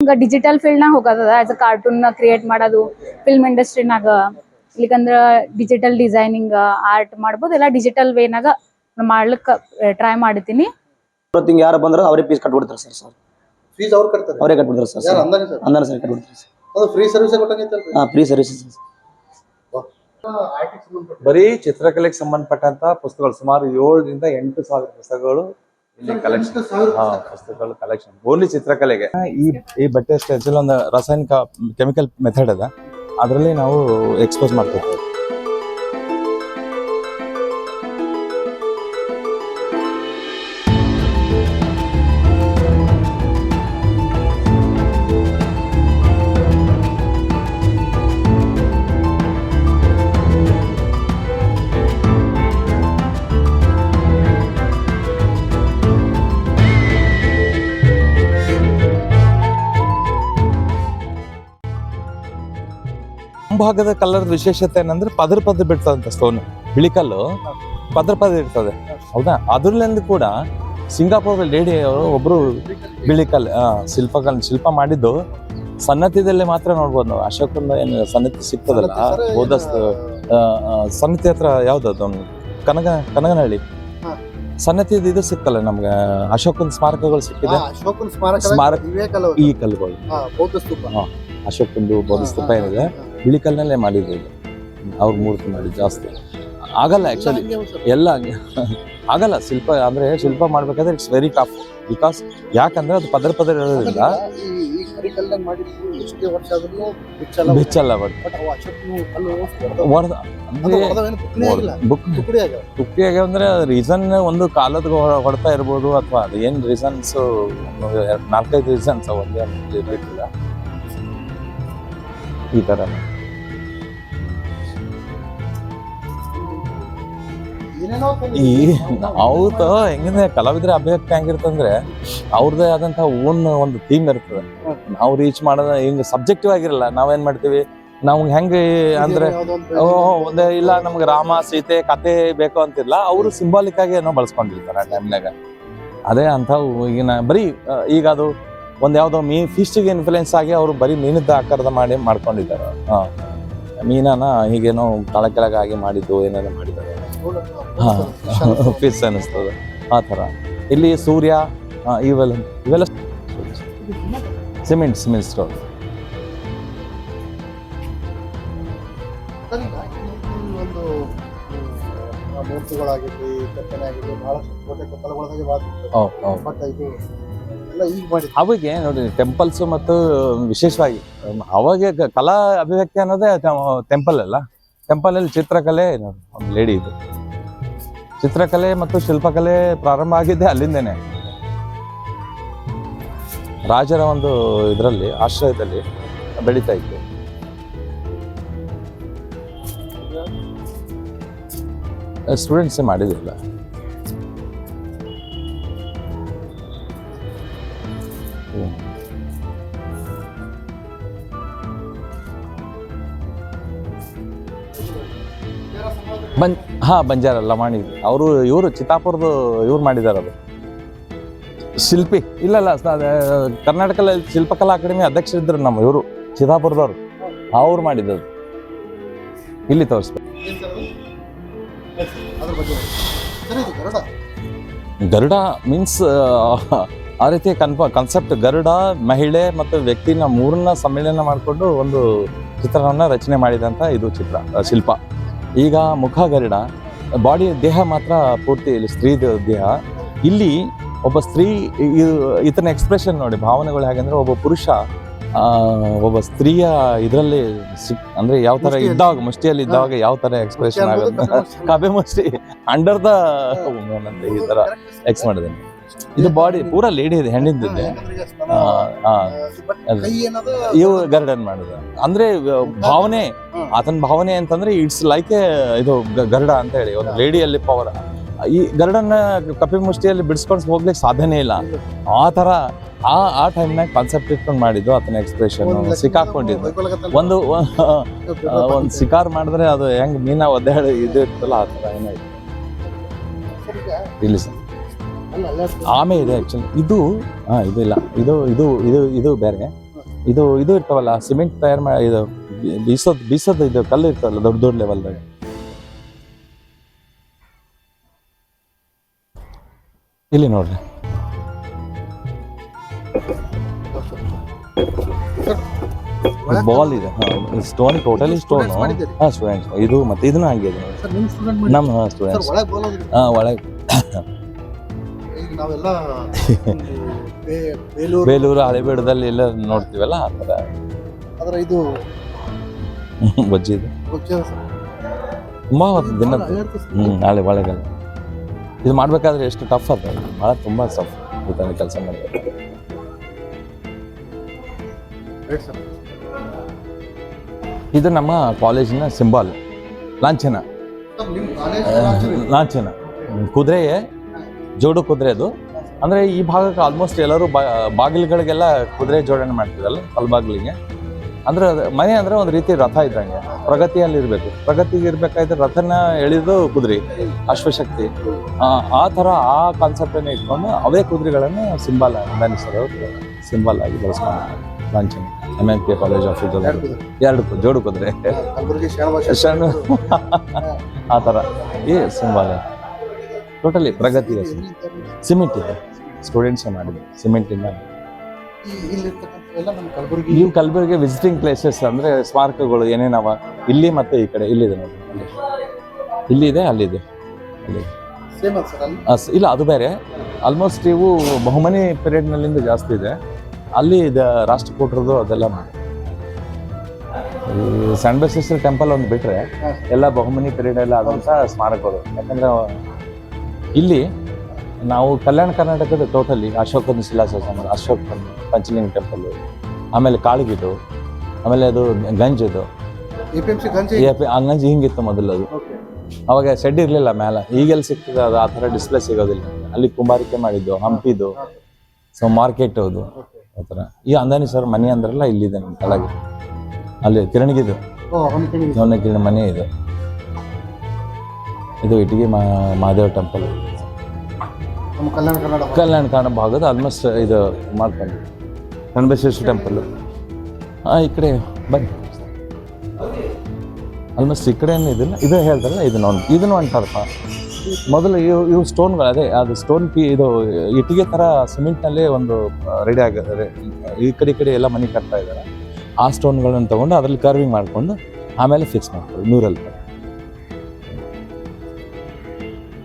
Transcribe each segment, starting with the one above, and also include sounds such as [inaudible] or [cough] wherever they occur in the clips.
ಈಗ digital field ನಾಗ ಹೋಗೋದದ? ಆಸ್ ಅ ಕಾರ್ಟೂನ್ ಕ್ರಿಯೇಟ್ ಮಾಡೋದು ಫಿಲ್ಮ್ ಇಂಡಸ್ಟ್ರಿನಾಗ ಇಲ್ಲಿಕಂದ್ರ ಡಿಜಿಟಲ್ ಡಿಸೈನಿಂಗ್ ಆರ್ಟ್ ಮಾಡ್ಬೋದು ಎಲ್ಲ ಡಿಜಿಟಲ್ ವೇನಾಗ ಮಾಡ್ಲಿಕ್ಕೆ ಟ್ರೈ ಮಾಡ್ತೀನಿ ಇವತ್ತು ಹಿಂಗೆ ಯಾರು ಬಂದ್ರೆ ಅವ್ರಿಗೆ ಪೀಸ್ ಕಟ್ಬಿಡ್ತಾರೆ ಸರ್ ಸರ್ ಫೀಸ್ ಅವ್ರು ಕಟ್ತಾರೆ. ಅವರೇ ಕಟ್ಬಿಡ್ತಾರೆ ಸರ್ ಯಾರು ಅಂದಾನೆ ಸರ್? ಅಂದಾನೆ ಸರ್ ಕಟ್ಬಿಡ್ತಾರೆ ಸರ್ ಅದು ಫ್ರೀ ಸರ್ವಿಸ್ ಕೊಟ್ಟಂಗೈತಲ್ರಿ ಹಾಂ ಫ್ರೀ ಸರ್ವಿಸಸ್ ಬರೀ ಚಿತ್ರಕಲೆಗೆ ಸಂಬಂಧಪಟ್ಟಂತ ಪುಸ್ತಕಗಳು ಸುಮಾರು ಏಳರಿಂದ ಎಂಟು ಸಾವಿರ ಪುಸ್ತಕಗಳು ಇಲ್ಲಿ ಕಲೆಕ್ಷನ್ ಕಲೆಕ್ಷನ್ ಓನ್ಲಿ ಚಿತ್ರಕಲೆಗೆ. ಈ ಈ ಬಟ್ಟೆ ಸ್ಟೆಚಲ್ ಒಂದು ರಾಸಾಯನಿಕ ಕೆಮಿಕಲ್ ಮೆಥಡ್ ಅದ. ಅದರಲ್ಲಿ ನಾವು ಎಕ್ಸ್ಪೋಸ್ ಮಾಡ್ತೀವಿ ಮುಂಭಾಗದ ಕಲರ್ ವಿಶೇಷತೆ ಏನಂದ್ರೆ ಪದರ್ ಪದರ್ ಬಿಡ್ತದಂತ ಸ್ಟೋನ್ ಬಿಳಿ ಕಲ್ಲು ಪದರ್ ಪದ್ರ ಇರ್ತದೆ. ಹೌದಾ? ಅದ್ರಲ್ಲಿಂದ ಕೂಡ ಸಿಂಗಾಪುರ್ ಲೇಡಿ ಅವರು ಒಬ್ರು ಬಿಳಿ ಕಲ್ ಆ, ಶಿಲ್ಪ ಕಲ್ ಶಿಲ್ಪ ಮಾಡಿದ್ದು. ಸನ್ನತಿದಲ್ಲಿ ಮಾತ್ರ ನೋಡ್ಬೋದು ನಾವು. ಅಶೋಕನ ಏನು ಸನ್ನತಿ ಸಿಗ್ತದಲ್ಲ? ಹೋದ ಸನ್ನತಿ ಹತ್ರ ಯಾವ್ದದು? ಕನಗ ಕನಗನಹಳ್ಳಿ. ಸನ್ನತಿ ಸನ್ನತಿದ ಇದು ಸಿಕ್ಕಲ್ಲ ನಮ್ಗೆ. ಅಶೋಕನ ಸ್ಮಾರಕಗಳು ಸಿಕ್ಕಿದೆ. ಸ್ಮಾರಕ ಈ ಕಲ್ಲುಗಳು. ಅಶೋಕಂದು ಬೌದ್ಧ ಸ್ತೂಪ ಏನಿದೆ. ಬಿಳಿ ಕಲ್ಲಲ್ಲೇ ಮಾಡಿದ್ರು ಅವ್ರ ಮೂರ್ತಿ ಮಾಡಿ ಜಾಸ್ತಿ. ಆಗಲ್ಲ ಆ್ಯಕ್ಚುಲಿ ಎಲ್ಲ. ಆಗಲ್ಲ ಶಿಲ್ಪ ಅಂದರೆ ಶಿಲ್ಪ ಮಾಡಬೇಕಾದ್ರೆ ಇಟ್ಸ್ ವೆರಿ ಟಫ್ ಬಿಕಾಸ್ ಯಾಕಂದ್ರೆ ಅದು ಪದರ ಪದರ ಇರೋದ್ರಿಂದ ಬಿಚ್ಚಲ್ಲ ತುಕ್ಕಿಯಾಗ ಅಂದ್ರೆ ರೀಸನ್ ಒಂದು ಕಾಲದ ಹೊಡ್ತಾ ಇರ್ಬೋದು ಅಥವಾ ಅದು ಏನ್ ರೀಸನ್ಸ್ ನಾಲ್ಕೈದು ರೀಸನ್ಸ್ ಒಂದೇ ಒಂದು ಇರ್ಲಿಕ್ಕಿಲ್ಲ. ಈ ಥರ ಈ ಅವ್ರದ್ದು ಹೆಂಗಂದ್ರೆ ಕಲಾವಿದರ ಅಭಿವ್ಯಕ್ತಿ ಹೆಂಗಿರ್ತಂದ್ರೆ ಅವ್ರದ್ದೇ ಆದಂತಹ ಓನ್ ಒಂದು ಥೀಮ್ ಇರ್ತದೆ. ನಾವು ರೀಚ್ ಮಾಡೋದ ಹಿಂಗ ಸಬ್ಜೆಕ್ಟಿವ್ ಆಗಿರಲ್ಲ, ನಾವೇನ್ ಮಾಡ್ತೀವಿ? ನಾವು ಹೆಂಗೆ ಅಂದ್ರೆ ಒಂದೇ ಇಲ್ಲ ನಮ್ಗೆ ರಾಮ, ಸೀತೆ, ಕತೆ ಬೇಕು ಅಂತಿಲ್ಲ, ಅವರು ಸಿಂಬಾಲಿಕ್ ಆಗಿ ಏನೋ ಬಳಸ್ಕೊಂಡಿರ್ತಾರೆ ಆ ಟೈಮ್ನಾಗ ಅದೇ ಅಂಥವು ಈಗಿನ ಬರೀ ಈಗ ಅದು ಒಂದ್ ಯಾವುದೋ ಮೀ ಫಿಶ್ಗೆ ಇನ್ಫ್ಲುಯೆನ್ಸ್ ಆಗಿ ಅವರು ಬರೀ ಮೀನದ ಆಕಾರದ ಮಾಡಿ ಮಾಡ್ಕೊಂಡಿದ್ದಾರೆ. ಹಾ. ಮೀನನ ಹೀಗೇನೋ ಕೆಳಗಾಗಿ ಮಾಡಿದ್ದು ಏನೇನೋ ಮಾಡಿದ್ದಾರೆ. ಹಾ. ಫಿಶ್ ಅನಿಸ್ತದೆ ಆ ಥರ. ಇಲ್ಲಿ ಸೂರ್ಯ ಇವೆಲ್ಲ ಇವೆಲ್ಲ ಸಿಮೆಂಟ್ ಸಿಮೆಂಟ್ ಸ್ಟೋರ್. ಮೂರ್ತಿಗಳಾಗಿರ್ಲಿ ಕೆತ್ತನೆ ಆಗಿರ್ಲಿ ಬಹಳಷ್ಟು ಕೋಟೆ ಕೊತ್ತಲಗಳಾಗಿ ಬಹಳ ಬಟ್ ಇದು ಈಗ ಮಾಡಿ ಅವಾಗೆ ನೋಡಿ ಟೆಂಪಲ್ಸ್ ಮತ್ತು ವಿಶೇಷವಾಗಿ ಅವಾಗೆ ಕಲಾ ಅಭಿವ್ಯಕ್ತಿ ಅನ್ನೋದೇ ಟೆಂಪಲ್ ಅಲ್ಲ. ಟೆಂಪಲ್ ಅಲ್ಲಿ ಚಿತ್ರಕಲೆ ನೋಡಿ, ಒಂದು ಲೇಡಿ ಇದು ಚಿತ್ರಕಲೆ ಮತ್ತು ಶಿಲ್ಪಕಲೆ ಪ್ರಾರಂಭ ಆಗಿದ್ದೆ ಅಲ್ಲಿಂದೇನೆ. ರಾಜರ ಒಂದು ಇದರಲ್ಲಿ ಆಶ್ರಯದಲ್ಲಿ ಬೆಳೀತಾ ಇತ್ತು ಸ್ಟೂಡೆಂಟ್ಸೇ ಮಾಡಿದಿಲ್ಲ ಬನ್ ಹಾಂ ಬಂಜಾರಲ್ಲ ಲಮಾಣಿ ಅವರು, ಇವರು ಚಿತ್ತಾಪುರದು ಇವ್ರು ಮಾಡಿದ್ದಾರೆ ಅದು. ಶಿಲ್ಪಿ. ಇಲ್ಲ ಇಲ್ಲ ಕರ್ನಾಟಕ ಶಿಲ್ಪಕಲಾ ಅಕಾಡೆಮಿ ಅಧ್ಯಕ್ಷರಿದ್ರು ನಮ್ಮ ಇವರು, ಚಿತ್ತಾಪುರದವರು. ಅವ್ರು ಮಾಡಿದ್ದದು. ಇಲ್ಲಿ ತೋರಿಸ್ಬೇಕು. ಗರುಡ ಮೀನ್ಸ್ ಆ ರೀತಿ ಕನ್ಫ ಕನ್ಸೆಪ್ಟ್ ಗರುಡ, ಮಹಿಳೆ ಮತ್ತು ವ್ಯಕ್ತಿನ ಮೂರನ್ನ ಸಮ್ಮೇಳನ ಮಾಡಿಕೊಂಡು ಒಂದು ಚಿತ್ರವನ್ನು ರಚನೆ ಮಾಡಿದಂಥ ಇದು ಚಿತ್ರ ಶಿಲ್ಪ. ಈಗ ಮುಖ ಗರಡ ಬಾಡಿ ದೇಹ ಮಾತ್ರ ಪೂರ್ತಿ ಇಲ್ಲಿ ಸ್ತ್ರೀ ದೇಹ. ಇಲ್ಲಿ ಒಬ್ಬ ಸ್ತ್ರೀ ಇತನ ಈತನ ಎಕ್ಸ್ಪ್ರೆಷನ್ ನೋಡಿ ಭಾವನೆಗಳು ಹೇಗೆಂದ್ರೆ ಒಬ್ಬ ಪುರುಷ ಒಬ್ಬ ಸ್ತ್ರೀಯ ಇದರಲ್ಲಿ ಸಿಕ್ ಅಂದ್ರೆ ಯಾವ ತರ ಇದ್ದಾಗ ಮುಷ್ಟಿಯಲ್ಲಿ ಇದ್ದಾಗ ಯಾವ ತರ ಎಕ್ಸ್ಪ್ರೆಷನ್ ಆಗುತ್ತೆ? ಕಬೆ ಮುಷ್ಟಿ ಅಂಡರ್ ದ ಈ ತರ ಎಕ್ಸ್ ಮಾಡಿದ್ದೇನೆ. ಇದು ಬಾಡಿ ಪೂರ ಲೇಡಿ ಇದೆ ಹೆಣ್ಣಿದ್ದಿದೆ ಏನದ? ಇವು ಗರ್ಡನ್ ಮಾಡಿದ. ಅಂದ್ರೆ ಭಾವನೆ ಆತನ ಭಾವನೆ ಅಂತಂದ್ರೆ ಇಟ್ಸ್ ಲೈಕ್ ಇದು ಗರ್ಡ ಅಂತ ಹೇಳಿ ಒಂದು ಲೇಡಿಯಲ್ಲಿ ಪವರ್ ಈ ಗರ್ಡನ್ ಕಪಿ ಮುಷ್ಟಿಯಲ್ಲಿ ಬಿಡಿಸ್ಕೊಂಡು ಹೋಗ್ಲಿಕ್ಕೆ ಸಾಧ್ಯನೇ ಇಲ್ಲ. ಆ ತರ ಆ ಆ ಟೈಮ್ನಾಗ ಕಾನ್ಸೆಪ್ಟ್ ಇಟ್ಕೊಂಡು ಮಾಡಿದ್ದು ಆತನ ಎಕ್ಸ್ಪ್ರೆಷನ್ ಸಿಕ್ಕಾಕೊಂಡಿದ್ದು ಒಂದು ಒಂದು ಶಿಕಾರ್ ಮಾಡಿದ್ರೆ ಅದು ಹೆಂಗ್ ಮೀನಾ ಒದ್ದಾಡಿ ಇದು ಇರ್ತಲ್ಲ ಆ ತರ ಏನಾಯ್ತು ಇಲ್ಲಿ ಸರ್ ಆಮೆ ಇದೆ ಆಕ್ಚುಲಿ ಇದು ಹಾ ಇದು ಇಲ್ಲ ಇದು ಇದು ಇದು ಇದು ಬೇರೆ. ಇದು ಇದು ಇರ್ತಾವಲ್ಲ ಸಿಮೆಂಟ್ ತಯಾರು ಮಾಡಿ ಇದು ಬೀಸೋದು ಬೀಸೋದ್ ಇದು ಕಲ್ಲು ಇರ್ತಾವಲ್ಲ ದೊಡ್ಡ ದೊಡ್ಡ ಲೆವೆಲ್ದಾಗ ಇಲ್ಲಿ ನೋಡ್ರಿ. ಬಾಲ್ ಇದೆ. Stone totally stone? ಹಾ ಸ್ಟೂಡೆಂಟ್ಸ್ ಇದು ಮತ್ತೆ ಇದನ್ನ ಹಂಗೆ ಇದೆ ಸರ್ ನಿಮ್ಮ ಸ್ಟೂಡೆಂಟ್ ಸ್ಟೂಡೆಂಟ್ಸ್ ಹಾ ಒಳಗೆ. ನಾವೆಲ್ಲ [laughs] ಬೇಲೂರು ಹಳೆಬೀಡದಲ್ಲಿ ಎಲ್ಲ ನೋಡ್ತೀವಲ್ಲ ಆ ಥರ? ಆದ್ರೆ ಇದು. ತುಂಬಾ ದಿನ ನಾಳೆ ಒಳಗಲ್ಲ. ಇದು ಮಾಡ್ಬೇಕಾದ್ರೆ ಎಷ್ಟು ಟಫ್ ಅದ. ಭಾಳ ತುಂಬಾ ಟಫ್ ಇದನ್ನ ಕೆಲಸ ಮಾಡಬೇಕು. ಇದು ನಮ್ಮ ಕಾಲೇಜಿನ ಸಿಂಬಾಲ್ ಲಾಂಛನ. ಲಾಂಛನ. ಕುದುರೆ ಜೋಡು ಕುದುರೆ ಅದು. ಅಂದ್ರೆ ಈ ಭಾಗಕ್ಕೆ ಆಲ್ಮೋಸ್ಟ್ ಎಲ್ಲರೂ ಬಾಗಿಲುಗಳಿಗೆಲ್ಲ ಕುದುರೆ ಜೋಡಣೆ ಮಾಡ್ತಿದ್ರಲ್ಲ ಬಾಗಿಲಿಗೆ ಅಂದ್ರೆ ಅದು ಮನೆ ಅಂದ್ರೆ ಒಂದು ರೀತಿ ರಥ ಇದ್ದಂಗೆ ಪ್ರಗತಿಯಲ್ಲಿ ಇರಬೇಕು. ಪ್ರಗತಿಗೆ ಇರ್ಬೇಕಾದ್ರೆ ರಥನ ಎಳೆದು ಕುದುರೆ ಅಶ್ವಶಕ್ತಿ. ಆ ಆ ಥರ ಆ ಕಾನ್ಸೆಪ್ಟನ್ನು ಇಟ್ಕೊಂಡು ಅವೇ ಕುದುರೆಗಳನ್ನು ಸಿಂಬಲ್ ಧನಿಸಲು ಸಿಂಬಲ್ ಆಗಿ ಬಳಸ್ಕೊಂಡು. ಲಾಂಛನ. M M K college of ಎರಡು ಜೋಡು ಕುದುರೆ. ಶರಣ [laughs] ಆ ಥರ ಈ ಸಿಂಬಲ್ ಟೋಟಲಿ ಪ್ರಗತಿ ಸಿಮೆಂಟ್ ಇದೆ. ಸ್ಟೂಡೆಂಟ್ಸ್ ಮಾಡಿದೆ ಸಿಮೆಂಟಿಂದ ಇಂದ. ನೀವು ಕಲಬುರಗಿ ವಿಸಿಟಿಂಗ್ ಪ್ಲೇಸಸ್ ಅಂದ್ರೆ ಸ್ಮಾರಕಗಳು ಏನೇನವ ಇಲ್ಲಿ ಮತ್ತೆ ಈ ಕಡೆ ಇಲ್ಲಿದೆ ನೋಡಿ. ಇಲ್ಲಿದೆ ಅಲ್ಲಿದೆ ಇಲ್ಲ ಅದು ಬೇರೆ. ಆಲ್ಮೋಸ್ಟ್ ಇವು ಬಹುಮನಿ ಪೀರಿಯಡ್ನಲ್ಲಿಂದ ಜಾಸ್ತಿ ಇದೆ. ಅಲ್ಲಿ ಇದೆ ರಾಷ್ಟ್ರಕೂಟರದು ಅದೆಲ್ಲ ಮಾಡಿ. ಸಣ್ಣ ಬಸವೇಶ್ವರ ಟೆಂಪಲ್ ಒಂದು ಬಿಟ್ಟರೆ. ಎಲ್ಲ ಬಹುಮನಿ ಪೀರಿಯಡ್ ಎಲ್ಲ ಆದಂಥ ಸ್ಮಾರಕಗಳು. ಯಾಕಂದ್ರೆ ಇಲ್ಲಿ ನಾವು ಕಲ್ಯಾಣ ಕರ್ನಾಟಕದ ಟೋಟಲಿ ಅಶೋಕನ ಶಿಲಾಶಾಸನ ಅಶೋಕ್ ಪಂಚಲಿಂಗ ಟೆಂಪಲ್ ಆಮೇಲೆ ಕಾಳಗಿದು ಆಮೇಲೆ ಅದು ಗಂಜದು. ಗಂಜಿ ಹಿಂಗಿತ್ತು ಮೊದಲು ಅದು. ಅವಾಗ ಶೆಡ್ ಇರಲಿಲ್ಲ ಮೇಲೆ ಈಗೆಲ್ಲ ಸಿಕ್ತದೆ ಅದು ಆ ಥರ ಡಿಸ್ಪ್ಲೇ ಸಿಗೋದಿಲ್ಲ. ಅಲ್ಲಿ ಕುಂಬಾರಿಕೆ ಮಾಡಿದ್ದು ಹಂಪಿದು ಸೊ ಮಾರ್ಕೆಟ್ ಅದು. ಆ ಥರ. ಈ ಅಂದಾನಿ ಸರ್ ಮನೆ ಅಂದ್ರಲ್ಲ ಇಲ್ಲಿದೆ ನಮ್ಮ ಕೆಳಗೆ. ಅಲ್ಲಿ ಕಿರಣಿಗಿದು. ಕಿರಣ ಮನೆ ಇದೆ. ಇದು ಇಟಗಿ ಮಾ ಮಹಾದೇವ ಟೆಂಪಲ್ ನಮ್ಮ ಕಲ್ಯಾಣ ಕನ್ನಡ ಕಲ್ಯಾಣ ಕನ್ನಡ ಭಾಗದ ಆಲ್ಮೋಸ್ಟ್ ಇದು ಮಾಡ್ಕೊಂಡು. ಕಣಬಸವೇಶ್ವರ ಟೆಂಪಲ್ ಹಾಂ ಈ ಕಡೆ ಬನ್ನಿ. ಆಲ್ಮೋಸ್ಟ್ ಈ ಕಡೆ ಏನು ಇದಿಲ್ಲ ಇದು ಹೇಳ್ತಾರಲ್ಲ ಇದನ್ನ ಒಂದು ಇದನ್ನು ಅಂಟಾರಪ್ಪ ಮೊದಲು ಇವು ಇವು ಸ್ಟೋನ್ಗಳು ಅದೇ ಅದು ಸ್ಟೋನ್ ಪಿ ಇದು ಇಟ್ಟಿಗೆ ಥರ ಸಿಮೆಂಟ್ನಲ್ಲೇ ಒಂದು ರೆಡಿ ಆಗಿದೆ ಈ ಕಡೆ ಈ ಕಡೆ ಎಲ್ಲ ಮನೆ ಕಟ್ತಾ ಇದ್ದಾರೆ. ಆ ಸ್ಟೋನ್ಗಳನ್ನು ತೊಗೊಂಡು ಅದರಲ್ಲಿ ಕರ್ವಿಂಗ್ ಮಾಡಿಕೊಂಡು ಆಮೇಲೆ ಫಿಕ್ಸ್ ಮಾಡ್ತಾರೆ ನೂರಲ್ಲಿ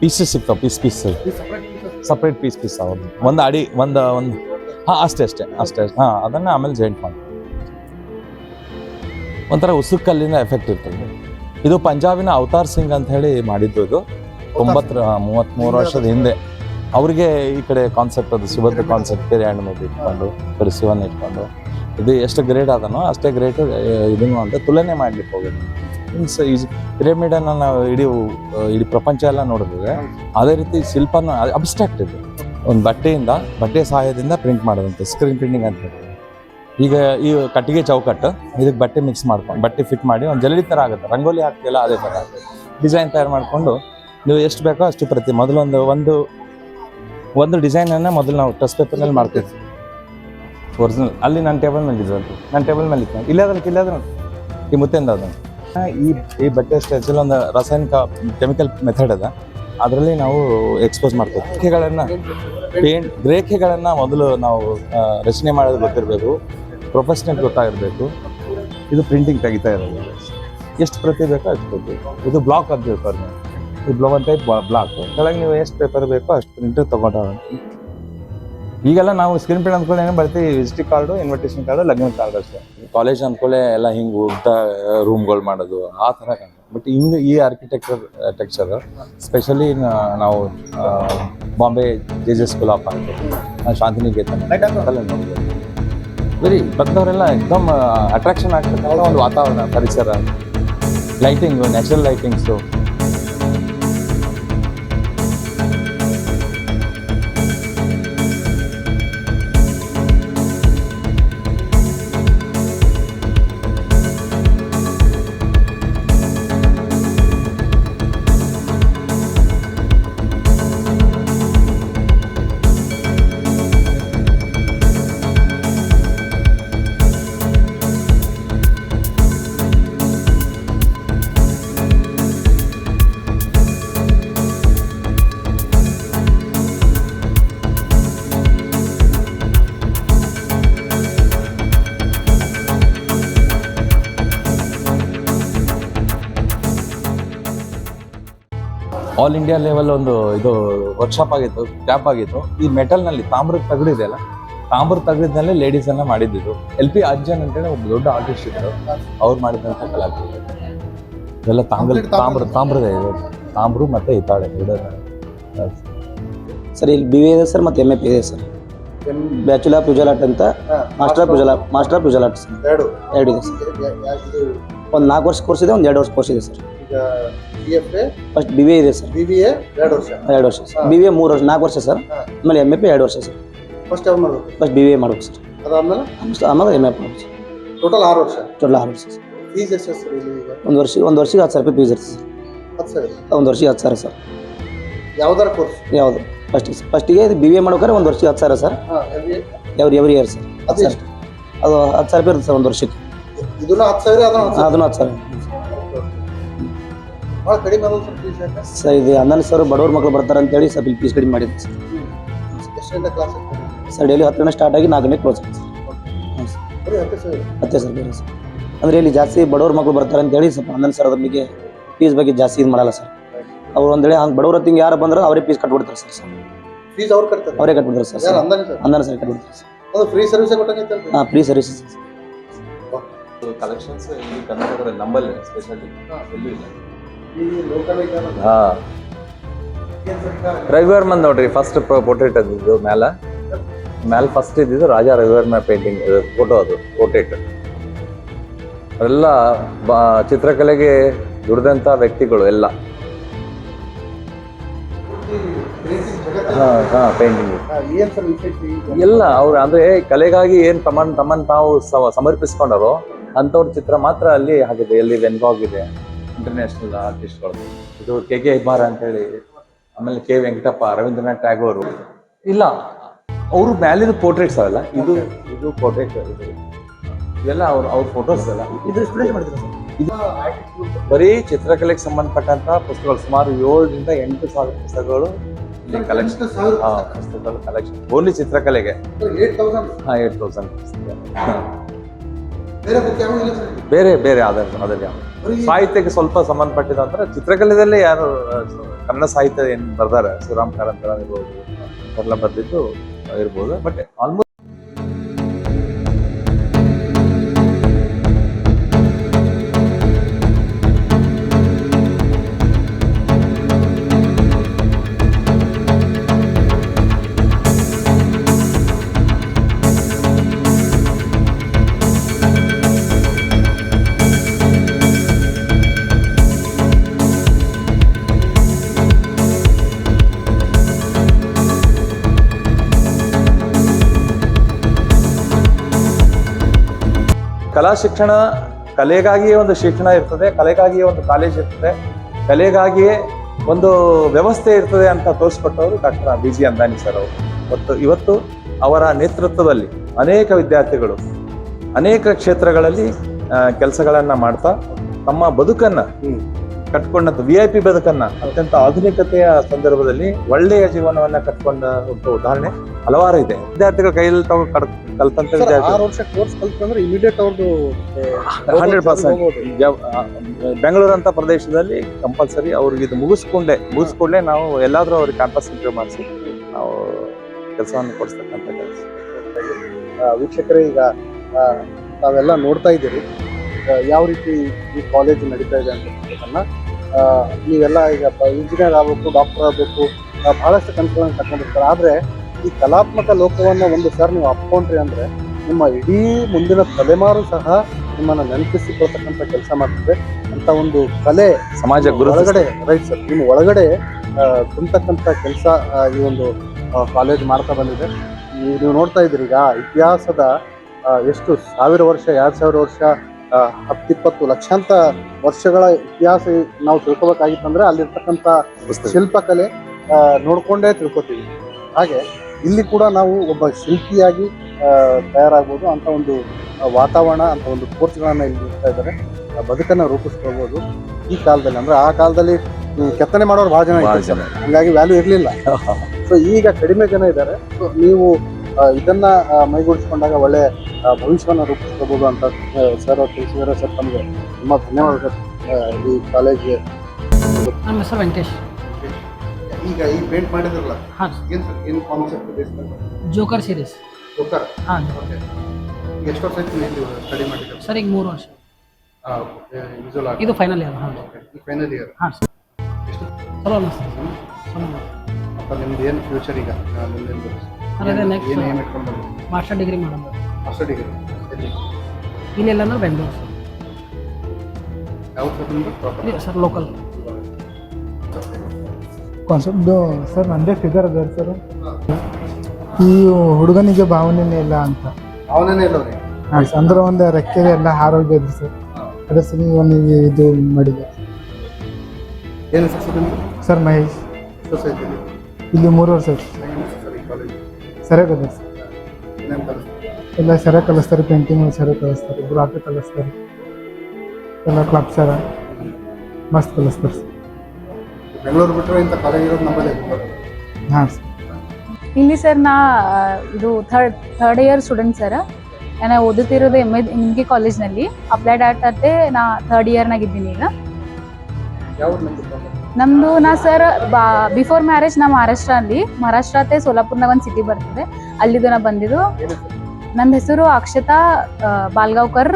ಪೀಸಸ್ ಸಿಗ್ತಾವೆ piece piece separate piece piece ಆಗೋದು ಒಂದು. ಅಡಿ ಒಂದು ಒಂದು. ಹಾಂ ಅಷ್ಟೇ ಅಷ್ಟೇ ಅಷ್ಟೇ ಹಾಂ ಅದನ್ನು ಆಮೇಲೆ ಜಾಯಿಂಟ್ ಮಾಡಿ ಒಂಥರ ಉಸುಕಲ್ಲಿನ ಎಫೆಕ್ಟ್ ಇರ್ತದೆ. ಇದು ಪಂಜಾಬಿನ ಅವತಾರ್ ಸಿಂಗ್ ಅಂತ ಹೇಳಿ ಮಾಡಿದ್ದು ಇದು. ತೊಂಬತ್ತರ ಮೂವತ್ತ್ಮೂರು ವರ್ಷದ ಹಿಂದೆ. ಅವ್ರಿಗೆ ಈ ಕಡೆ ಕಾನ್ಸೆಪ್ಟ್ ಅದು ಶಿವದ ಕಾನ್ಸೆಪ್ಟ್ ಬೇರೆ ಹಣ್ಣು ಮೇಲೆ ಇಟ್ಕೊಂಡು ಬರೀ ಕಡೆ ಶಿವನ ಇಟ್ಕೊಂಡು. ಇದು ಎಷ್ಟು ಗ್ರೇಟ್ ಅದನೋ ಅಷ್ಟೇ ಗ್ರೇಟ್ ಇದನ್ನು ಅಂತ ತುಲನೆ ಮಾಡ್ಲಿಕ್ಕೆ ಹೋಗೋದು ಮೀನ್ಸ್ ಈ ಪಿರಮಿಡನ್ನು ನಾವು ಇಡೀ ಇಡೀ ಪ್ರಪಂಚ ಎಲ್ಲ ನೋಡಿದ್ರೆ ಅದೇ ರೀತಿ ಶಿಲ್ಪನ ಅಬ್ಸ್ಟ್ರಾಕ್ಟ್ ಇದೆ. ಒಂದು ಬಟ್ಟೆಯಿಂದ, ಬಟ್ಟೆ ಸಹಾಯದಿಂದ ಪ್ರಿಂಟ್ ಮಾಡೋದಂತೆ ಸ್ಕ್ರೀನ್ ಪ್ರಿಂಟಿಂಗ್ ಅಂತ ಹೇಳ್ತಾರೆ ಈಗ ಈ ಕಟ್ಟಿಗೆ ಚೌಕಟ್ಟು, ಇದಕ್ಕೆ ಬಟ್ಟೆ ಮಿಕ್ಸ್ ಮಾಡ್ಕೊಂಡು ಬಟ್ಟೆ ಫಿಟ್ ಮಾಡಿ ಒಂದು ಜಲಡಿ ಥರ ಆಗುತ್ತೆ. ರಂಗೋಲಿ ಹಾಕ್ತಿಲ್ಲ ಅದೇ ಥರ ಡಿಸೈನ್ ತಯಾರು ಮಾಡಿಕೊಂಡು ನೀವು ಎಷ್ಟು ಬೇಕೋ ಅಷ್ಟು ಪ್ರತಿ ಮೊದಲೊಂದು ಒಂದು ಒಂದು ಡಿಸೈನನ್ನು ಮೊದಲು ನಾವು ಟೆಸ್ಟ್ ಪೇಪರ್ನಲ್ಲಿ ಮಾಡ್ತೀವಿ ಒರಿಜಿನಲ್. ಅಲ್ಲಿ ನನ್ನ ಟೇಬಲ್ ಮೇಲೆ ಇದೆ ಅದು ನನ್ನ ಟೇಬಲ್ ಮೇಲೆ ಇತ್ತು ಇಲ್ಲದ್ರ ಇಲ್ಲದ್ರ ಈ ಮುತ್ತೆಂದ ಅದನ್ನು ಈ ಈ ಬಟ್ಟೆ ಸ್ಟ್ರೆಚಲ್ಲಿ ಒಂದು ರಾಸಾಯನಿಕ ಕೆಮಿಕಲ್ ಮೆಥಡ್ ಅದ. ಅದರಲ್ಲಿ ನಾವು ಎಕ್ಸ್ಪೋಸ್ ಮಾಡ್ತೀವಿ. ರೇಖೆಗಳನ್ನು ಪೇಂಟ್ ರೇಖೆಗಳನ್ನು ಮೊದಲು ನಾವು ರಚನೆ ಮಾಡೋದು ಗೊತ್ತಿರಬೇಕು. ಪ್ರೊಫೆಷ್ನಲ್ ಗೊತ್ತಾಗಿರಬೇಕು. ಇದು ಪ್ರಿಂಟಿಂಗ್ ತೆಗಿತಾ ಇರೋದು. ಎಷ್ಟು ಪ್ರತಿ ಬೇಕೋ ಅಷ್ಟು ಪ್ರತಿ. ಇದು ಬ್ಲಾಕ್ ಹೇಳ್ತಾರೆ ನೀವು ಇದು ಒನ್ ಟೈಪ್ ಬ್ಲಾಕ್ ಕೆಳಗೆ ನೀವು ಎಷ್ಟು ಪೇಪರ್ ಬೇಕೋ ಅಷ್ಟು ಪ್ರಿಂಟ್ ತೊಗೊಂಡು ಈಗೆಲ್ಲ ನಾವು ಸ್ಕ್ರೀನ್ ಪ್ರಿಂಟ್ ಅಂದ್ಕೊಳ್ಳೆ ಏನು ಬರ್ತೀವಿ ವಿಸಿಟಿಂಗ್ ಕಾರ್ಡು ಇನ್ವಿಟೇಷನ್ ಕಾರ್ಡು ಲಗ್ನ ಕಾರ್ಡ್ ಅಷ್ಟೇ. ಕಾಲೇಜ್ ಅಂದ್ಕೊಳ್ಳೆ ಎಲ್ಲ ಹಿಂಗೆ ಊಟ ರೂಮ್ಗಳು ಮಾಡೋದು ಆ ಥರ ಬಟ್ ಹಿಂಗೆ ಈ ಆರ್ಕಿಟೆಕ್ಚರ್ ಟೆಕ್ಚರ್ ಸ್ಪೆಷಲಿ ನಾವು Bombay J J school of art Shantiniketan ಬರೀ ಬಂದವರೆಲ್ಲ ಎಕ್ದಮ್ ಅಟ್ರಾಕ್ಷನ್ ಆಗ್ತಕ್ಕಂಥ ಒಂದು ವಾತಾವರಣ ಪರಿಸರ lighting natural lightings all India level ಒಂದು ಇದು ವರ್ಕ್ಶಾಪ್ ಆಗಿತ್ತು ಕ್ಯಾಪ್ ಆಗಿತ್ತು. ಈ ಮೆಟಲ್ನಲ್ಲಿ ತಾಮ್ರದ ತಗಡಿದೆಯಲ್ಲ ತಾಮ್ರ ತಗಡಿದ್ಮೇಲೆ ಲೇಡೀಸ್ ಮಾಡಿದ್ದಿದ್ದು ಮಾಡಿದ್ದು. ಎಲ್ ಪಿ ಅಜ್ಜನ್ ಅಂತೇಳಿ ಒಬ್ಬ ದೊಡ್ಡ ಆರ್ಟಿಸ್ಟ್ ಇದ್ರು ಅವ್ರು ಮಾಡಿದಂಥ ಕಲಾಕೃತಿ. ಇದೆಲ್ಲ ತಾಮ್ರ ತಾಮ್ರ. ತಾಮ್ರ ತಾಮ್ರದ ಇದೆ. ತಾಮ್ರ ಮತ್ತೆ ಹಿತ್ತಾಳೆ ಸರ್ ಇಲ್ಲಿ ಬಿ ವಿ ಇದೆ ಸರ್ ಮತ್ತು ಎಂ ಎ ಪಿ ಇದೆ sir. Bachelor of visual art ಅಂತ. Master of visual master of visual art sir ಎರಡು. ಎರಡು ಇದೆ ಸರ್ ಒಂದು ನಾಲ್ಕು ವರ್ಷ ಕೋರ್ಸ್ ಇದೆ ಒಂದು ಎರಡು ವರ್ಷ ಕೋರ್ಸ್ ಇದೆ sir B F A first B V ಇದೆ ಸರ್ ಬಿ ಬಿ ಎ ಎರಡು ವರ್ಷ. ಎರಡು ವರ್ಷ ಸರ್ ಬಿ ಎ ಮೂರು ವರ್ಷ ನಾಲ್ಕು ವರ್ಷ ಸರ್. ಆಮೇಲೆ ಎಂ ಎ ಪಿ ಎರಡು ವರ್ಷ ಸರ್ ಫಸ್ಟ್ ಯಾವ ಮಾಡಬೇಕು? ಫಸ್ಟ್ ಬಿ ಎ ಮಾಡ್ಬೇಕು ಸರ್ ಅದಾದ್ಮೇಲೆ? ಆಮೇಲೆ- ಎಂ ಎ ಮಾಡ್ಬೇಕು ಸರ್ ಟೋಟಲ್ ಆರು ವರ್ಷ. ಟೋಟಲ್ ಆರು ವರ್ಷ ಸರ್ ಫೀಸ್ ಎಷ್ಟು ಸರ್ ಇಲ್ಲಿ ಈಗ? ಒಂದು ವರ್ಷ ಒಂದು ವರ್ಷಕ್ಕೆ ಹತ್ತು ಸಾವಿರ ರೂಪಾಯಿ ಫೀಸ್ ಇರ್ತದೆ ಸರ್ ಹತ್ತು ಸಾವಿರ ಒಂದು ವರ್ಷಕ್ಕೆ ಹತ್ತು ಸಾವಿರ ಸರ್ ಯಾವ್ದಾರ ಕೋರ್ಸ್ ಯಾವುದು? ಫಸ್ಟಿಗೆ ಸರ್ ಫಸ್ಟಿಗೆ ಇದು ಬಿ ವಿ ಎ ಮಾಡ್ಬೇಕಾದ್ರೆ ಒಂದು ವರ್ಷಕ್ಕೆ ಹತ್ತು ಸಾವಿರ sir every every year sir ಅದು ಹತ್ತು ಸಾವಿರ ಅದು ಹತ್ತು ಸಾವಿರ ರೂಪಾಯಿ ಇರುತ್ತೆ ಸರ್ ಒಂದು ವರ್ಷಕ್ಕೆ. ಇದನ್ನು ಹತ್ತು ಸಾವಿರ? ಅದನ್ನು ಹತ್ತು ಸಾವಿರ. ಭಾಳ ಕಡಿಮೆ ಅದ ಸರ್ ಫೀಸ್ ಯಾಕೆ? ಸರ್ ಇದು ಹನ್ನೊಂದು ಸಾವಿರ ಬಡವ್ರ ಮಕ್ಕಳು ಬರ್ತಾರೆ ಅಂತೇಳಿ ಸ್ವಲ್ಪ ಇಲ್ಲಿ ಫೀಸ್ ಕಡಿಮೆ ಮಾಡಿದ್ದೆ ಸರ್. ಎಷ್ಟು ಕ್ಲಾಸ್ ಸರ್ ಡೈಲಿ ಹತ್ತು ಗಂಟೆ ಸ್ಟಾರ್ಟ್ ಆಗಿ ನಾಲ್ಕು ಗಂಟೆ ಕ್ಲೋಸ್ ಸರ್. ಸರ್. ಬರೀ ಹತ್ತು ಸಾವಿರ ಸರ್ ಬೇರೆ ಸರ್. ಅಂದರೆ ಇಲ್ಲಿ ಜಾಸ್ತಿ ಬಡವ್ರ ಮಕ್ಳು ಬರ್ತಾರೆ ಅಂತೇಳಿ ಸ್ವಲ್ಪ ಹನ್ನೊಂದು ಸರ್ ಬಗ್ಗೆ ಫೀಸ್ ಬಗ್ಗೆ ಜಾಸ್ತಿ ಇದು ಮಾಡಲ್ಲ ಸರ್. ಅವ್ರು ಒಂದೇಳಿ ಹಂಗೆ ಬಡವ್ರ ಹತ್ತಿಂಗ್ ಯಾರು ಬಂದ್ರೆ ಅವರೇ ಫೀಸ್ ಕಟ್ಬಿಡ್ತಾರೆ ಸರ್ ಸರ್. ಫೀಸ್ ಅವ್ರು ಕಟ್ತಾರೆ? ಅವರೇ ಕಟ್ಬಿಡ್ತಾರೆ ಸರ್ ಸರ್. ಅಂದಾನೆ ಸರ್? ಹನ್ನೊಂದು ಸಾವಿರ ಕಟ್ಬಿಡ್ತಾರೆ ಸರ್. ಅದು ಫ್ರೀ ಸರ್ವಿಸ್ ಕೊಟ್ಟಂಗೈತೆ ಹಾಂ ಫ್ರೀ ಸರ್ವಿಸಸ್ ಕಲೆಕ್ಷನ್ಸ್ ಇಲ್ಲಿ ಕರ್ನಾಟಕದಲ್ಲಿ ನಂಬಲ್ಲಿ ಸ್ಪೆಷಲಿ ಎಲ್ಲೂ ಇಲ್ಲ. ಹಾ. ರವಿವರ್ಮನ್ ನೋಡ್ರಿ ಫಸ್ಟ್ ಪೋರ್ಟ್ರೇಟ್ ಅದು ಮ್ಯಾಲ. ಮ್ಯಾಲ ಫಸ್ಟ್ ಇದ್ದಿದ್ದು ರಾಜಾ ರವಿವರ್ಮ ಪೇಂಟಿಂಗ್ ಫೋಟೋ ಅದು ಪೋರ್ಟ್ರೇಟ್ ಎಲ್ಲ ಚಿತ್ರಕಲೆಗೆ ದುಡಿದಂಥ ವ್ಯಕ್ತಿಗಳು ಎಲ್ಲ. ಹಾ, ಹಾಂ ಪೇಂಟಿಂಗ್ ಎಲ್ಲ ಅವ್ರು, ಅಂದ್ರೆ ಕಲೆಗಾಗಿ ಏನ್ ತಮ್ಮನ್ ತಮ್ಮನ್ ತಾವು ಸಮರ್ಪಿಸ್ಕೊಂಡಾರೋ ಅಂಥವ್ರ ಚಿತ್ರ ಮಾತ್ರ ಅಲ್ಲಿ ಆಗಿದೆ ಎಲ್ಲಿ ವೆನ್ಗಾಗ್ ಇದೆ ಇಂಟರ್ನ್ಯಾಷನಲ್ ಆರ್ಟಿಸ್ಟ್ಗಳು ಇದು ಕೆ ಕೆ ಹೆಬ್ಬಾರ ಅಂತೇಳಿ ಆಮೇಲೆ ಕೆ. ವೆಂಕಟಪ್ಪ ರವೀಂದ್ರನಾಥ್ ಟ್ಯಾಗೋರ್. ಇಲ್ಲ ಅವರು ಮ್ಯಾಲಿನ ಪೋರ್ಟ್ರೇಟ್ಸ್ ಅಲ್ಲ ಇದು ಇದು ಪೋರ್ಟ್ರೇಟ್ ಇದು. ಇವೆಲ್ಲ ಅವ್ರ ಅವ್ರ ಫೋಟೋಸ್ ಅಲ್ಲ. ಇದು ಸ್ಟೂಡೆಂಟ್ ಮಾಡಿದ್ರು ಸರ್? ಬರೀ ಚಿತ್ರಕಲೆಗೆ ಸಂಬಂಧಪಟ್ಟಂತ ಪುಸ್ತಕಗಳು ಸುಮಾರು ಏಳರಿಂದ ಎಂಟು ಸಾವಿರ ಪುಸ್ತಕಗಳು. ಇಲ್ಲಿ ಕಲೆಕ್ಷನ್ ಪುಸ್ತಕಗಳು. ಕಲೆಕ್ಷನ್ ಓನ್ಲಿ ಚಿತ್ರಕಲೆಗೆ. ಹಾ ಏಟ್ ತೌಸಂಡ್ ಬೇರೆ ಬೇರೆ ಅದರ ಅದರಲ್ಲಿ ಸಾಹಿತ್ಯಕ್ಕೆ ಸ್ವಲ್ಪ ಸಂಬಂಧಪಟ್ಟಿದ ಅಂದ್ರೆ ಚಿತ್ರಕಲೆದಲ್ಲೇ ಯಾರು ಕನ್ನಡ ಸಾಹಿತ್ಯ ಏನ್ ಬರ್ದಾರೆ? ಶಿವರಾಮ್ ಕಾರಂತರ ಇರ್ಬೋದು ಅವರೆಲ್ಲ ಬರ್ದಿದ್ದು ಇರ್ಬೋದು ಬಟ್ ಆಲ್ಮೋಸ್ಟ್ ಕಲಾ ಶಿಕ್ಷಣ ಕಲೆಗಾಗಿಯೇ ಒಂದು ಶಿಕ್ಷಣ ಇರ್ತದೆ, ಕಲೆಗಾಗಿಯೇ ಒಂದು ಕಾಲೇಜ್ ಇರ್ತದೆ, ಕಲೆಗಾಗಿಯೇ ಒಂದು ವ್ಯವಸ್ಥೆ ಇರ್ತದೆ ಅಂತ ತೋರಿಸ್ಕೊಟ್ಟವರು doctor B G Andani sir ಅವರು. ಮತ್ತು ಇವತ್ತು ಅವರ ನೇತೃತ್ವದಲ್ಲಿ ಅನೇಕ ವಿದ್ಯಾರ್ಥಿಗಳು ಅನೇಕ ಕ್ಷೇತ್ರಗಳಲ್ಲಿ ಕೆಲಸಗಳನ್ನು ಮಾಡ್ತಾ ತಮ್ಮ ಬದುಕನ್ನ ಕಟ್ಕೊಂಡಂತ ವಿ ಐ ಪಿ ಬದುಕನ್ನ ಅತ್ಯಂತ ಆಧುನಿಕತೆಯ ಸಂದರ್ಭದಲ್ಲಿ ಒಳ್ಳೆಯ ಜೀವನವನ್ನ ಕಟ್ಕೊಂಡ ಒಂದು ಉದಾಹರಣೆ ಹಲವಾರು ಇದೆ. ವಿದ್ಯಾರ್ಥಿಗಳ ಕೈಯಲ್ಲಿ ತಾವು ಕಲ್ತಂತ ವಿದ್ಯಾರ್ಥಿ ಆರು ವರ್ಷ ಕೋರ್ಸ್ ಕಲ್ತ್ರೆ ಇಮಿಡಿಯೇಟ್ ಅವ್ರದ್ದು ಹಂಡ್ರೆಡ್ ಪರ್ಸೆಂಟ್ ಬೆಂಗಳೂರು ಅಂತ ಪ್ರದೇಶದಲ್ಲಿ ಕಂಪಲ್ಸರಿ ಅವ್ರಿಗೆ ಇದು ಮುಗಿಸ್ಕೊಂಡೆ. ಮುಗಿಸ್ಕೊಂಡೆ ನಾವು ಎಲ್ಲಾದ್ರೂ ಅವ್ರಿಗೆ ಕ್ಯಾಂಪಸ್ ಇಂಟರ್ವ್ಯೂ ಮಾಡಿಸಿ ನಾವು ಕೆಲಸವನ್ನು ಕೊಡಿಸ್ತಕ್ಕಂಥ ಕೆಲಸ. ವೀಕ್ಷಕರೇ ಈಗ ತಾವೆಲ್ಲ ನೋಡ್ತಾ ಇದ್ದೀರಿ. ಯಾವ ರೀತಿ ಈ ಕಾಲೇಜ್ ನಡೀತಾ ಇದೆ ಅಂತಕ್ಕಂಥದ್ದನ್ನ ಆ, ನೀವೆಲ್ಲ ಈಗ ಇಂಜಿನಿಯರ್ ಆಗಬೇಕು ಡಾಕ್ಟರ್ ಆಗಬೇಕು ಬಹಳಷ್ಟು ಕನಸುಗಳನ್ನು ಕಟ್ಕೊಂಡಿರ್ತಾರೆ. ಆದರೆ ಈ ಕಲಾತ್ಮಕ ಲೋಕವನ್ನು ಒಂದು ಸರ್ ನೀವು ಅಪ್ಕೊಂಡ್ರಿ ಅಂದರೆ ನಿಮ್ಮ ಇಡೀ ಮುಂದಿನ ತಲೆಮಾರು ಸಹ ನಿಮ್ಮನ್ನು ನೆನಪಿಸಿಕೊಳ್ತಕ್ಕಂಥ ಕೆಲಸ ಮಾಡ್ತದೆ ಅಂತ ಒಂದು ಕಲೆ ಸಮಾಜ ಒಳಗಡೆ ರೈಟ್ ಸರ್ ನಿಮ್ಮ ಒಳಗಡೆ ತುಂಬತಕ್ಕಂಥ ಕೆಲಸ ಈ ಒಂದು ಕಾಲೇಜ್ ಮಾಡ್ತಾ ಬಂದಿದೆ. ನೀವು ನೋಡ್ತಾ ಇದ್ದೀರಿ ಈಗ ಇತಿಹಾಸದ ಎಷ್ಟು ಸಾವಿರ ವರ್ಷ ಎರಡು ಸಾವಿರ ವರ್ಷ ಹತ್ತಿಪ್ಪತ್ತು ಲಕ್ಷಾಂತ ವರ್ಷಗಳ ಇತಿಹಾಸ ನಾವು ತಿಳ್ಕೊಬೇಕಾಗಿತ್ತಂದ್ರೆ ಅಲ್ಲಿರ್ತಕ್ಕಂಥ ಶಿಲ್ಪಕಲೆ ನೋಡಿಕೊಂಡೇ ತಿಳ್ಕೊತೀವಿ. ಹಾಗೆ ಇಲ್ಲಿ ಕೂಡ ನಾವು ಒಬ್ಬ ಶಿಲ್ಪಿಯಾಗಿ ತಯಾರಾಗ್ಬೋದು ಅಂತ ಒಂದು ವಾತಾವರಣ ಅಂತ ಒಂದು ಕೋರ್ಸ್ಗಳನ್ನ ಇಲ್ಲಿ ಇರ್ತಾ ಇದ್ದಾರೆ. ಬದುಕನ್ನು ರೂಪಿಸ್ಕೊಳ್ಬೋದು ಈ ಕಾಲದಲ್ಲಿ. ಅಂದ್ರೆ ಆ ಕಾಲದಲ್ಲಿ ಕೆತ್ತನೆ ಮಾಡೋರು ಬಹಳ ಜನ ಇದ್ದಾರೆ. ಹಾಗಾಗಿ ವ್ಯಾಲ್ಯೂ ಇರಲಿಲ್ಲ. ಸೊ [laughs] ಈಗ ಕಡಿಮೆ ಜನ ಇದ್ದಾರೆ. ಸೊ ನೀವು ಇದನ್ನ ಮೈಗೂಡಿಸಿಕೊಂಡಾಗ ಒಳ್ಳೆ ಭವಿಷ್ಯವನ್ನು ರೂಪಿಸ್ಕೋಬಹುದು ಅಂತ ಸರ್ ಅವ್ರು ತಿಳಿಸಿದ್ದಾರೆ. ಸರ್ ತಮಗೆ ತುಂಬಾ ಧನ್ಯವಾದಗಳು ಆ, ಈ ಕಾಲೇಜ್ಗೆ. ನಮ್ಮ ಹೆಸರು ವೆಂಕಟೇಶ್. ಈಗ ಈ ಪೇಂಟ್ ಮಾಡಿದ್ರಲ್ಲ? ಹಾಂ. ಏನು ಏನು concept base joker series joker ಹಾಂ. ಓಕೆ ಎಷ್ಟು ವರ್ಷ ಆಯ್ತು ನೀವು ಸ್ಟಡಿ ಮಾಡಿದ್ರು ಸರ್ ಈಗ ಮೂರು ವರ್ಷ. ಇದು ಫೈನಲ್ ಇಯರ್ ಹಾಂ. ಫೈನಲ್ ಇಯರ್ ಹಾಂ ಸರ್ ಎಷ್ಟು? ಚಲೋ ಅಲ್ಲ ಸರ್ ನಿಮ್ದು ಏನು ಫ್ಯೂಚರ್ ಈಗ? ನಿಮ್ದೇನು ಮುಂದಿನ ಸರ್ ಅದೇ ನೆಕ್ಸ್ಟ್ ಏನು ಇಟ್ಕೊಂಡು ಬಂದ್ರಿ ಮಾಸ್ಟರ್ ಡಿಗ್ರಿ ಮಾಡೋದು. ಮಾಸ್ಟರ್ ಡಿಗ್ರಿ ಎಲ್ಲಿ? ಇಲ್ಲೆಲ್ಲ ಅಂದ್ರೆ ಬೆಂಗಳೂರು. ಸರ್ ಯಾವ ಸರ್ ನಿಮ್ಮದು ಪ್ರಾಪರ್ ಇಲ್ಲಿ ಸರ್ ಲೋಕಲ್ ಕಾನ್ಸೆಪ್ಟ್ ಸರ್ ನಂದೇ ಫಿಗರ್ ಅದ ಸರ್ ಈ ಹುಡುಗನಿಗೆ ಭಾವನೆನೇ ಇಲ್ಲ ಅಂತ. ಅವನೇ ಇಲ್ಲ ಅವ್ರಿಗೆ? ಹಾಂ ಸರ್ ಅಂದ್ರೆ ಒಂದು ರೆಕ್ಕೆ ಎಲ್ಲ ಹಾರೋಗ್ಯದ್ರಿ ಸರ್ ಅದ್ರ ನೀವು ನೀವು ಇದು ಮಾಡಿದೆ ಏನು ಸರ್ ನಿಮ್ಮದು ಸರ್ ಮಹೇಶ್. ಸೊಸೈಟಿಲಿ ಇಲ್ಲಿ? ಮೂರು ವರ್ಷ ಆಯ್ತು ಸರ್ ಕಾಲೇಜ್ ಸರಿಯಾಗದ ಸರ್ ಏನೇನು ಕಲಿಸ್ತಾರೆ. ಎಲ್ಲ ಸರಿಯಾಗಿ ಕಲಿಸ್ತಾರೆ ಪೇಂಟಿಂಗ್ ಸರಿಯಾಗಿ ಕಲಿಸ್ತಾರೆ ಗ್ರಾಫಿ ಕಲಿಸ್ತಾರೆ. ಎಲ್ಲ ಕ್ಲಬ್ ಸರ ಮಸ್ತ್ ಕಲಿಸ್ತಾರೆ ಸರ್. ಬೆಂಗಳೂರು ಬಿಟ್ಟರೆ ಇಂಥ ಕಾಲೇಜ್ ಇರೋದು ನಮ್ಮಲ್ಲಿ ಹಾಂ ಸರ್. ಇಲ್ಲಿ ಸರ್ ನಾ ಇದು third third year student sir. ನಾನು ಓದುತ್ತಿರೋದು ಎಂ ಎದ್ ಎಂ ಕೆ ಕಾಲೇಜ್ನಲ್ಲಿ ಅಪ್ಲೈಡ್ ಆರ್ಟ್ ಅದೇ ನಾ ಥರ್ಡ್ ಇಯರ್ನಾಗಿದ್ದೀನಿ ಈಗ. ನಮ್ಮದು ನಾ ಸರ್ ಬಾ ಬಿಫೋರ್ ಮ್ಯಾರೇಜ್ ನಾ ಮಹಾರಾಷ್ಟ್ರ ಅಲ್ಲಿ. ಮಹಾರಾಷ್ಟ್ರ ಅತ್ತೆ ಸೋಲಾಪುರ್ನಾಗ ಒಂದು ಸಿಟಿ ಬರ್ತದೆ. ಅಲ್ಲಿದು ನಾ ಬಂದಿದ್ದು. ನನ್ನ ಹೆಸರು ಅಕ್ಷತಾ ಬಾಲ್ಗಾವ್ಕರ್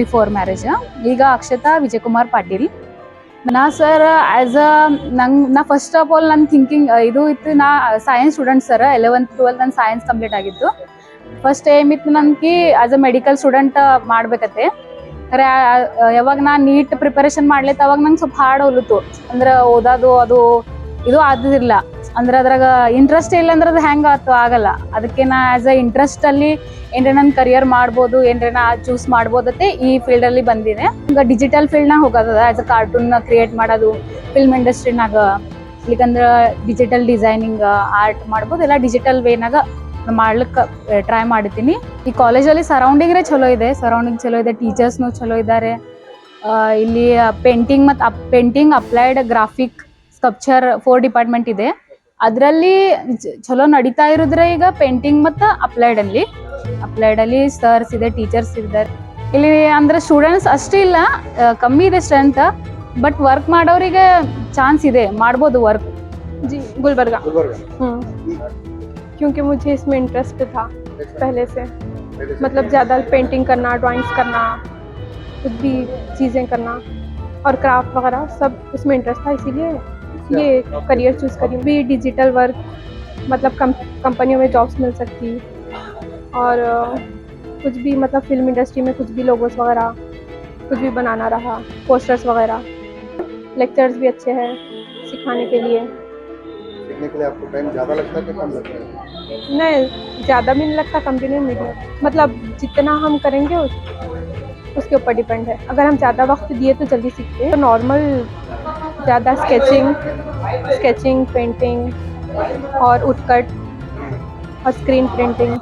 ಬಿಫೋರ್ ಮ್ಯಾರೇಜ್ ಈಗ ಅಕ್ಷತಾ ವಿಜಯಕುಮಾರ್ ಪಾಟೀಲ್. ನಾ ಸರ್ ಆ್ಯಸ್ ಅ ನಂಗೆ, ನಾ ಫಸ್ಟ್ ಆಫ್ ಆಲ್ ನನ್ನ ಥಿಂಕಿಂಗ್ ಇದು ಇತ್ತು, ನಾ science student sir eleventh twelve ನನ್ನ ಸೈನ್ಸ್ ಕಂಪ್ಲೀಟ್ ಆಗಿತ್ತು. ಫಸ್ಟ್ ಏಮ್ ಇತ್ತು ನನಗೆ ಆಸ್ ಅ ಮೆಡಿಕಲ್ ಸ್ಟೂಡೆಂಟ್ ಮಾಡ್ಬೇಕತ್ತೆ ಖರೆ ಯಾವಾಗ ನಾ ನೀಟ್ ಪ್ರಿಪರೇಷನ್ ಮಾಡ್ಲಿತ್ತು ಅವಾಗ ನಂಗೆ ಸ್ವಲ್ಪ ಹಾರ್ಡ್ ಹೋಲಿತು ಅಂದ್ರೆ ಓದೋದು, ಅದು, ಇದು ಆದಿಲ್ಲ ಅಂದ್ರೆ ಅದ್ರಾಗ ಇಂಟ್ರೆಸ್ಟ್ ಇಲ್ಲ ಅಂದ್ರೆ ಅದು ಹೆಂಗೆ ಆತು, ಆಗಲ್ಲ. ಅದಕ್ಕೆ ನಾ ಆಸ್ ಅ ಇಂಟ್ರೆಸ್ಟ್ ಅಲ್ಲಿ ಏನ್ರ ನನ್ನ ಕರಿಯರ್ ಮಾಡ್ಬೋದು, ಏನ್ರ ನಾ ಚೂಸ್ ಮಾಡ್ಬೋದತ್ತೆ ಈ ಫೀಲ್ಡ್ ಅಲ್ಲಿ ಬಂದಿದೆ. ಈಗ ಡಿಜಿಟಲ್ ಫೀಲ್ಡ್ನಾಗ ಹೋಗೋದದ ಆಸ್ ಅ ಕಾರ್ಟೂನ್ ಕ್ರಿಯೇಟ್ ಮಾಡೋದು ಫಿಲ್ಮ್ ಇಂಡಸ್ಟ್ರಿನಾಗ ಇಲ್ಲಿಕಂದ್ರ ಡಿಜಿಟಲ್ ಡಿಸೈನಿಂಗ್ ಆರ್ಟ್ ಮಾಡ್ಬೋದು ಎಲ್ಲ ಡಿಜಿಟಲ್ ವೇನಾಗ ಮಾಡ್ಲಿಕ್ಕೆ ಟ್ರೈ ಮಾಡ್ತೀನಿ ಈ ಕಾಲೇಜಲ್ಲಿ ಸರೌಂಡಿಂಗ್ರೆ ಚಲೋ ಇದೆ. ಸರೌಂಡಿಂಗ್ ಚಲೋ ಇದೆ ಟೀಚರ್ಸ್ನು ಚಲೋ ಇದ್ದಾರೆ ಇಲ್ಲಿ ಪೇಂಟಿಂಗ್ ಮತ್ತು up painting applied graphic sculpture four department ಇದೆ. ಅದರಲ್ಲಿ ಚಲೋ ನಡೀತಾ ಇರೋದ್ರೆ ಈಗ ಪೇಂಟಿಂಗ್ ಮತ್ತೆ ಅಪ್ಲೈಡ್ ಅಲ್ಲಿ. ಅಪ್ಲೈಡ್ ಅಲ್ಲಿ ಸರ್ಸ್ ಇದೆ ಟೀಚರ್ಸ್ ಇದ್ದಾರೆ. ಇಲ್ಲಿ ಅಂದ್ರೆ ಸ್ಟೂಡೆಂಟ್ಸ್ ಅಷ್ಟೇ ಇಲ್ಲ ಕಮ್ಮಿ ಇದೆ ಸ್ಟ್ರೆಂತ್ ಬಟ್ ವರ್ಕ್ ಮಾಡೋರಿಗೆ ಚಾನ್ಸ್ ಇದೆ. ಮಾಡ್ಬೋದು ವರ್ಕ್ ಜಿ ಗುಲ್ಬರ್ಗ. ಹ್ಞೂ क्योंकि मुझे इसमें इंटरेस्ट था पहले से। मतलब ज़्यादा पेंटिंग करना ड्राइंग्स करना कुछ भी चीज़ें करना और क्राफ्ट वगैरह सब उसमें इंटरेस्ट था इसीलिए ये करियर चूज़ करी। भी डिजिटल वर्क मतलब कम कंपनियों में जॉब्स मिल सकती। और कुछ भी मतलब फ़िल्म इंडस्ट्री में कुछ भी लोगोस वगैरह कुछ भी बनाना रहा पोस्टर्स वगैरह। लेक्चर्स भी अच्छे हैं सिखाने के लिए। सीखने के लिए आपको टाइम ज़्यादा लगता है कि कम लगता है? नहीं ज़्यादा भी नहीं लगता कम भी नहीं मीडियम मतलब जितना हम करेंगे उस, उसके ऊपर डिपेंड है। अगर हम ज़्यादा वक्त दिए तो जल्दी सीखते हैं। तो नॉर्मल ज़्यादा स्केचिंग स्केचिंग पेंटिंग और उत्कट और स्क्रीन प्रिंटिंग